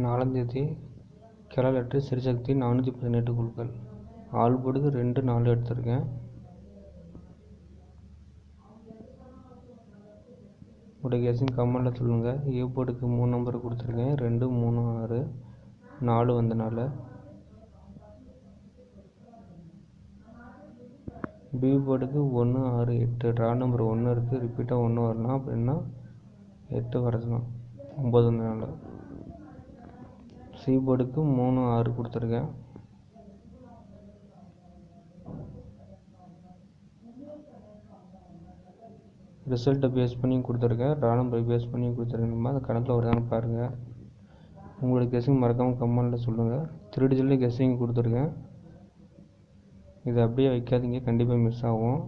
நாலாந்தேதி கிளை லெட்ரு சிறுசக்தி நானூற்றி பதினெட்டு குழுக்கள் ஆள் போர்டுக்கு ரெண்டு நாலு எடுத்திருக்கேன். உடைய கெஸிங் கமெண்டில் சொல்லுங்கள் ஏ போர்டுக்கு மூணு நம்பர் கொடுத்துருக்கேன். ரெண்டு மூணு ஆறு நாலு வந்தனால. பி போர்டுக்கு ஒன்று ஆறு எட்டு ட்ரா நம்பர் ஒன்று இருக்குது ரிப்பீட்டாக ஒன்று வரலாம் அப்படின்னா எட்டு வரதுனா ஒம்பது வந்தனால. சி போர்டுக்கு மூணு ஆறு கொடுத்துருக்கேன். ரிசல்ட்டை பேஸ் பண்ணி கொடுத்துருக்கேன். ட்ரா நம்பரை பேஸ் பண்ணி கொடுத்துருக்கேன். நம்ம அந்த கணக்கில் வருதான்னு பாருங்கள் உங்களோட கெஸ்ஸிங் மறக்காமல் கமெண்டில் சொல்லுங்கள் த்ரீ டிஜிட்டில் கெஸ்ஸிங் கொடுத்துருக்கேன். இதை அப்படியே வைக்காதீங்க. கண்டிப்பாக மிஸ் ஆகும்.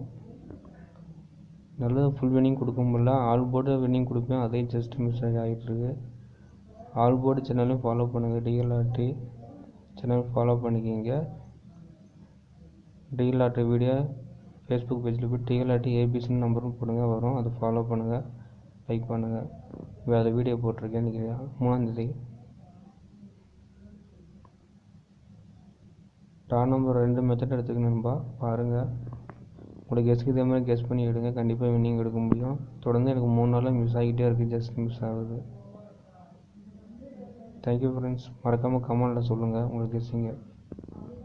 நல்ல ஃபுல் வின்னிங் கொடுக்க முடியல. ஆல் போர்டு வின்னிங் கொடுப்பேன். அதையும் ஜஸ்ட் மிஸ் ஆகிட்டுருக்கு ஆல் போர்டு சேனலையும் ஃபாலோ பண்ணுங்கள் டிஎல்ஆர்டி சேனல் ஃபாலோ பண்ணிக்கிங்க. டிஎல்ஆர்டி வீடியோ ஃபேஸ்புக் பேஜில் போய் டிஎல்ஆர்டி ஏபிசின்னு நம்பரும் போடுங்க. வரும். அதை ஃபாலோ பண்ணுங்கள் லைக் பண்ணுங்கள் வேறு வீடியோ போட்டிருக்கேன் இன்றைக்கி மூணாந்தேதி டார் நம்பர் ரெண்டு மெத்தட் எடுத்துக்கணும்பா பாருங்கள் உங்களுக்கு கெஸ்க்கு இதே மாதிரி கெஸ் பண்ணி எடுங்க. கண்டிப்பாக வின்னிங் எடுக்க முடியும். தொடர்ந்து எனக்கு மூணு நாளாக மிஸ் ஆகிட்டே இருக்குது ஜஸ்ட் மிஸ் ஆகுது. தேங்க்யூ ஃப்ரெண்ட்ஸ் மறக்காமல் கமெண்டில் சொல்லுங்கள் உங்களுக்கு சிங்கர்